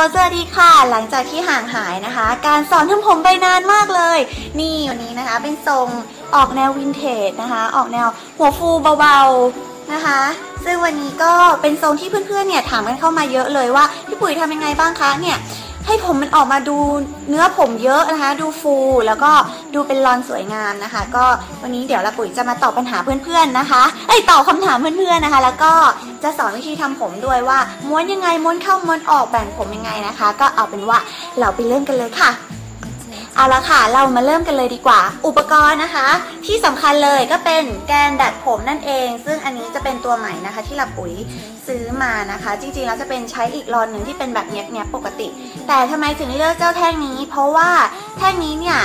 สวัสดีค่ะ หลังจากที่ห่างหายนะคะ การสอนทำผมไปนานมากเลย นี่วันนี้นะคะ เป็นทรงออกแนววินเทจนะคะ ออกแนวหัวฟูเบาๆนะคะ ซึ่งวันนี้ก็เป็นทรงที่เพื่อนๆเนี่ยถามกันเข้ามาเยอะเลยว่าพี่ปุ๋ยทำยังไงบ้างคะเนี่ย ให้ผมมันออกมาดูเนื้อผมเยอะนะคะ ดูฟูแล้วก็ดูเป็นรอนสวยงามนะคะ ก็วันนี้เดี๋ยวละปุ๋ยจะมาตอบปัญหาเพื่อนๆนะคะไอ้ตอบคำถามเพื่อนๆนะคะ แล้วก็จะสอนวิธีทำผมด้วยว่าม้วนยังไงม้วนเข้าม้วนออกแบ่งผมยังไงนะคะ ก็เอาเป็นว่าเราไปเริ่มกันเลยค่ะ เอาละค่ะ เรามาเริ่มกันเลยดีกว่า อุปกรณ์นะคะ ที่สำคัญเลยก็เป็นแกนดัดผมนั่นเอง ซึ่งอันนี้จะเป็นตัวใหม่นะคะ ที่เราปุ๋ยซื้อมานะคะ จริงๆแล้วจะเป็นใช้อีกรอนหนึ่งที่เป็นแบบเนี้ยๆปกติ แต่ทำไมถึงเลือกเจ้าแท่งนี้ เพราะว่าแท่งนี้เนี่ย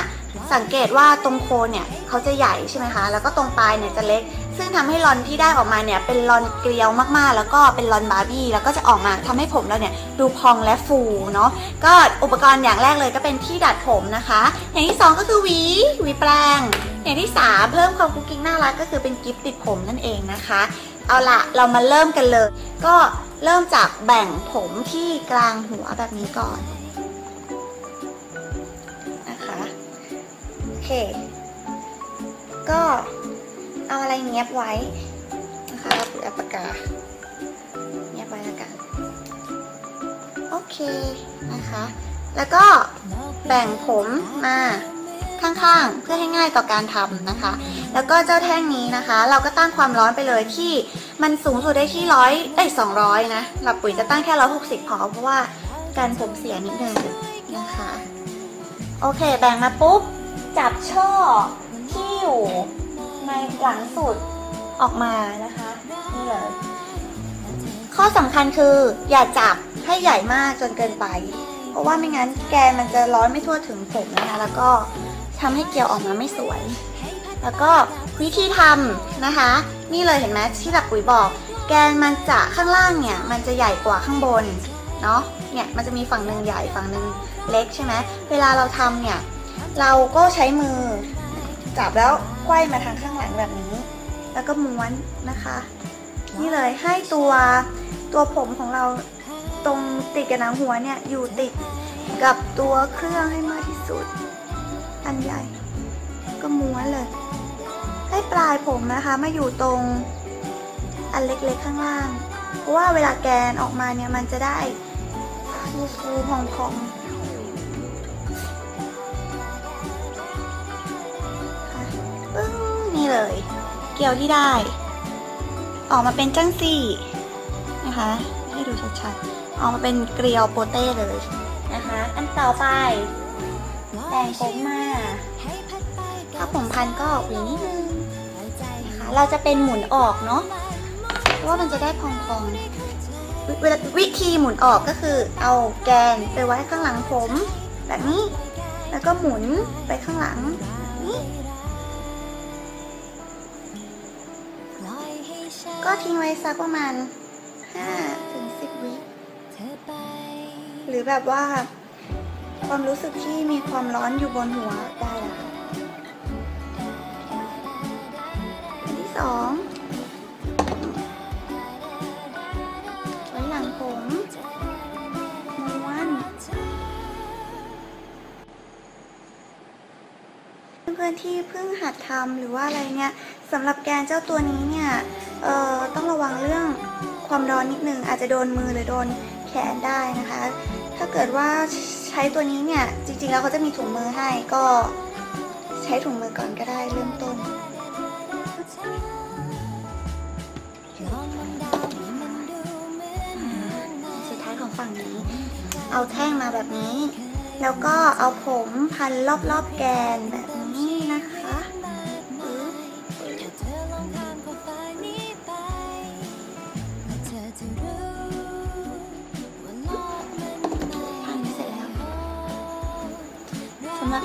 สังเกตว่าตรงโคนเนี่ยเขาจะใหญ่ใช่ไหมคะ แล้วก็ตรงปลายเนี่ยจะเล็ก ซึ่งทำให้รอนที่ได้ออกมาเนี่ยเป็นรอนเกลียวมากๆ แล้วก็เป็นรอนบาร์บี้แล้วก็จะออกมาทำให้ผมเราเนี่ยดูพองและฟูเนาะก็อุปกรณ์อย่างแรกเลยก็เป็นที่ดัดผมนะคะ อย่างที่สองก็คือหวีหวีแปรงอย่างที่สามเพิ่มความกุ๊กกิ๊กน่ารักก็คือเป็นกิฟต์ติดผมนั่นเองนะคะ เอาละเรามาเริ่มกันเลย ก็เริ่มจากแบ่งผมที่กลางหัวแบบนี้ก่อนนะคะโอเคก็ เอาอะไรเนียบไว้นะคะเราปุ๋ยอาปากกาเนียบไว้แล้วกัน โอเคนะคะ แล้วก็แบ่งผมมาข้างๆ เพื่อให้ง่ายต่อการทำนะคะ แล้วก็เจ้าแท่งนี้นะคะ เราก็ตั้งความร้อนไปเลยที่มันสูงสุดได้ที่ร้อยได้สองร้อยนะหลับปุ๋ยจะตั้งแค่ร้อยหกสิบพอเพราะว่าการผมเสียนิดนึงนะคะ โอเค แบ่งมาปุ๊บ จับช่อ หลังสุดออกมานะคะนี่เลยข้อสำคัญคืออย่าจับให้ใหญ่มากจนเกินไป เพราะว่าไม่งั้นแกนมันจะร้อนไม่ทั่วถึงผมนะคะแล้วก็ทำให้เกลียวออกมาไม่สวย แล้วก็วิธีทำนะคะ นี่เลยเห็นไหมที่หลักปุ๋ยบอก แกนมันจะข้างล่างเนี่ย มันจะใหญ่กว่าข้างบนเนาะเนี่ยมันจะมีฝั่งหนึ่งใหญ่ฝั่งหนึ่งเล็กใช่ไหมเวลาเราทำเนี่ย เราก็ใช้มือ จับแล้วไขว้มาทางข้างหลังแบบนี้ แล้วก็ม้วนนะคะ นี่เลยให้ตัวตัวผมของเราตรงติดกับหนังหัวเนี่ยอยู่ติดกับตัวเครื่องให้มากที่สุด อันใหญ่ ก็ม้วนเลย ให้ปลายผมนะคะมาอยู่ตรงอันเล็กๆข้างล่าง เพราะว่าเวลาแกนออกมาเนี่ยมันจะได้ฟูๆพองๆ เลย เกลียวที่ได้ ออกมาเป็นจังซี่นะคะ ให้ดูชัดๆ ออกมาเป็นเกลียวโปเต้เลยนะคะ อันต่อไปแต่งผมมาถ้าผมพันก็หวีนิดนึงนะคะเราจะเป็นหมุนออกเนาะเพราะว่ามันจะได้พองๆวเวลาวิธีหมุนออกก็คือเอาแกนไปไว้ข้างหลังผม แบบนี้แล้วก็หมุนไปข้างหลัง ก็ทิ้งไว้สักประมาณ5ถึง10 วิหรือแบบว่า ความรู้สึกที่มีความร้อนอยู่บนหัวได้แล้วค่ะอันที่สองไว้หลังผมม้วนเพื่อนๆที่เพิ่งหัดทำหรือว่าอะไรเนี่ยสำหรับแกนเจ้าตัวนี้เนี่ย เอ่อต้องระวังเรื่องความร้อนนิดนึงอาจจะโดนมือหรือโดนแขนได้นะคะ ถ้าเกิดว่าใช้ตัวนี้เนี่ยจริงๆแล้วเขาจะมีถุงมือให้ก็ใช้ถุงมือก่อนก็ได้เริ่มต้นสุดท้ายของฝั่งนี้ เอาแท่งมาแบบนี้ แล้วก็เอาผมพันรอบๆแกนแบบ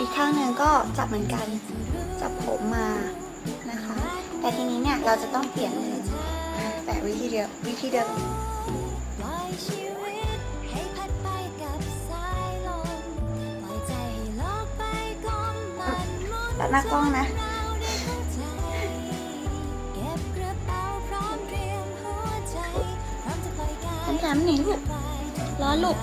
อีกข้างหนึ่งก็จับเหมือนกัน จับผมมานะคะ แต่ทีนี้เนี่ยเราจะต้องเปลี่ยนมือแต่วิธีเดียววิธีเดิมตัดหน้ากล้องนะแถมๆหนิลูกร้อนลูก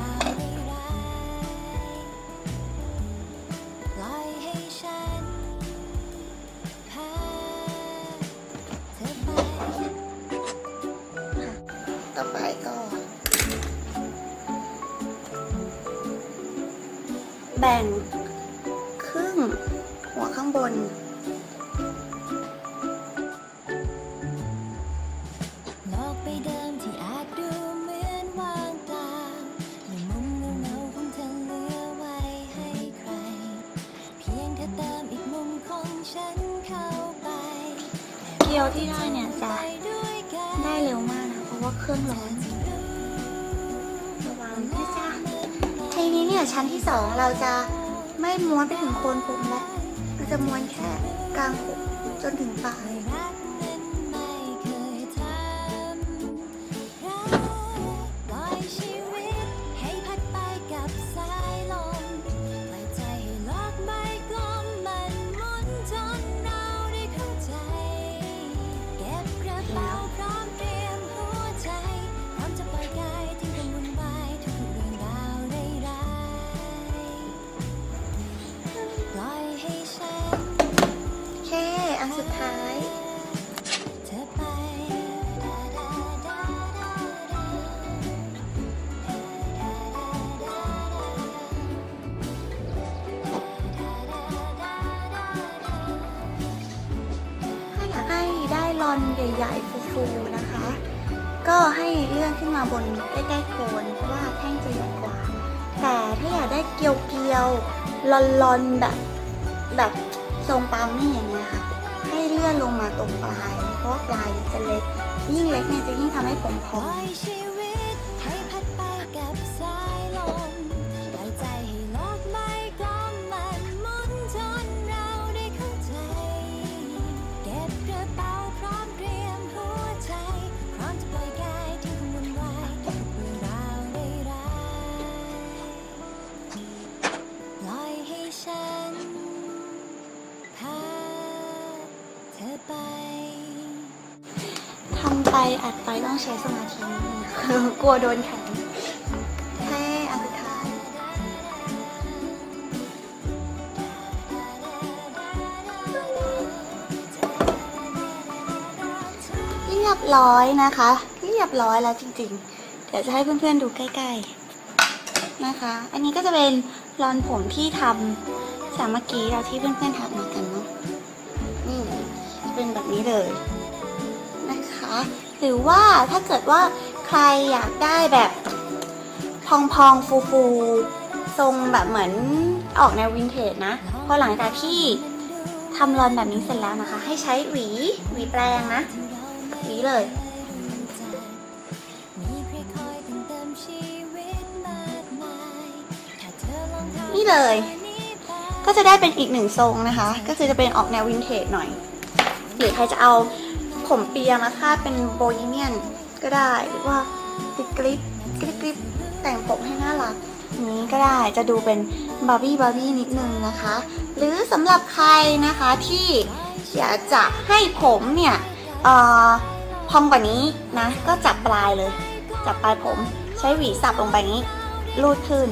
ก่อน แบ่งครึ่งหัวข้างบนเกี่ลียวที่ได้เนี่ยจะ ได้เร็วมากนะ เพราะว่าเครื่องร้อน นี้เนี่ยชั้นที่สองเราจะไม่ม้วนไปถึงโคนผมแล้วเราจะม้วนแค่กลางผมจนถึงปลาย อนใหญ่ๆ ฟูๆ นะคะ ก็ให้เลื่อนขึ้นมาบนใกล้ๆโคนเพราะว่าแท่งจะใหญ่กว่า แต่ถ้าอยากได้เกลียวๆลอนๆ แบบแบบทรงปาล์มนี่อย่างเงี้ยค่ะ ให้เลื่อนลงมาตรงปลาย เพราะปลายจะเล็ก ยิ่งเล็กเนี่ยจะยิ่งทำให้ผมพอง เธอไปทำไปอัดไปต้องใช้สมาธิกลัวโดนแขนให้อันสุดท้ายเรียบร้อยนะคะ เรียบร้อยแล้วจริงๆ เดี๋ยวจะให้เพื่อนๆดูใกล้ๆนะคะ อันนี้ก็จะเป็นรอนผมที่ทำจากเมื่อกี้เราที่เพื่อนๆถามมากันเนาะนี่จะ เป็นแบบนี้เลยนะคะ หรือว่าถ้าเกิดว่าใครอยากได้แบบพองๆฟูๆทรงแบบเหมือนออกแนววินเทจนะพอหลังจากที่ทำรอนแบบนี้เสร็จแล้วนะคะ ให้ใช้หวีหวีแปรงนะหวีเลยนี่เลย ก็จะได้เป็นอีกหนึ่งทรงนะคะ ก็คือจะเป็นออกแนววินเทจหน่อย หรือใครจะเอาผมเปียมาคาดเป็นโบฮีเมียนก็ได้หรือว่าติดกริปกริปกริปแต่งผมให้น่ารักนี้ก็ได้จะดูเป็นบาร์บี้บาร์บี้นิดนึงนะคะ หรือสำหรับใครนะคะที่อยากจะให้ผมเนี่ยออพองกว่านี้นะ ก็จับปลายเลย จับปลายผมใช้หวีสับลงไปนี้รูดขึ้น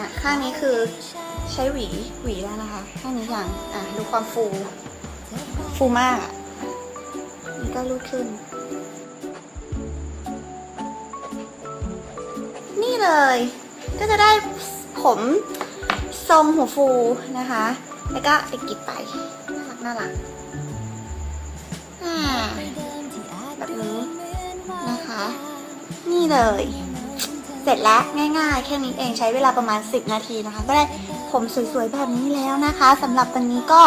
อะข้างนี้คือใช้หวีหวีแล้วนะคะ ข้างนี้อย่างอะดูความฟู ฟูมากอะนี่ก็รูดขึ้น นี่เลย ก็จะได้ผมทรงหัวฟูนะคะ แล้วก็ติดกิบไปน่ารักน่ารักแบบนี้นะคะ นี่เลย เสร็จแล้วง่ายๆ แค่นี้เองใช้เวลาประมาณ 10 นาทีนะคะ ก็ได้ผมสวยๆแบบนี้แล้วนะคะสำหรับวันนี้ก็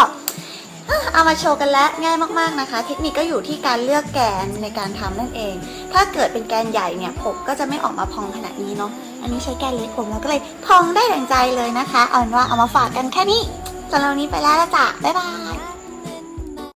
เอามาโชว์กันแล้วง่ายมากๆนะคะ เทคนิคก็อยู่ที่การเลือกแกนในการทำนั่นเอง ถ้าเกิดเป็นแกนใหญ่เนี่ยผมก็จะไม่ออกมาพองขนาดนี้เนาะอันนี้ใช้แกนเล็กผมแล้วก็เลยพองได้ดังใจเลยนะคะ เอาเป็นว่าเอามาฝากกันแค่นี้สำหรับวันนี้ไปแล้วละจ้ะบ๊ายบาย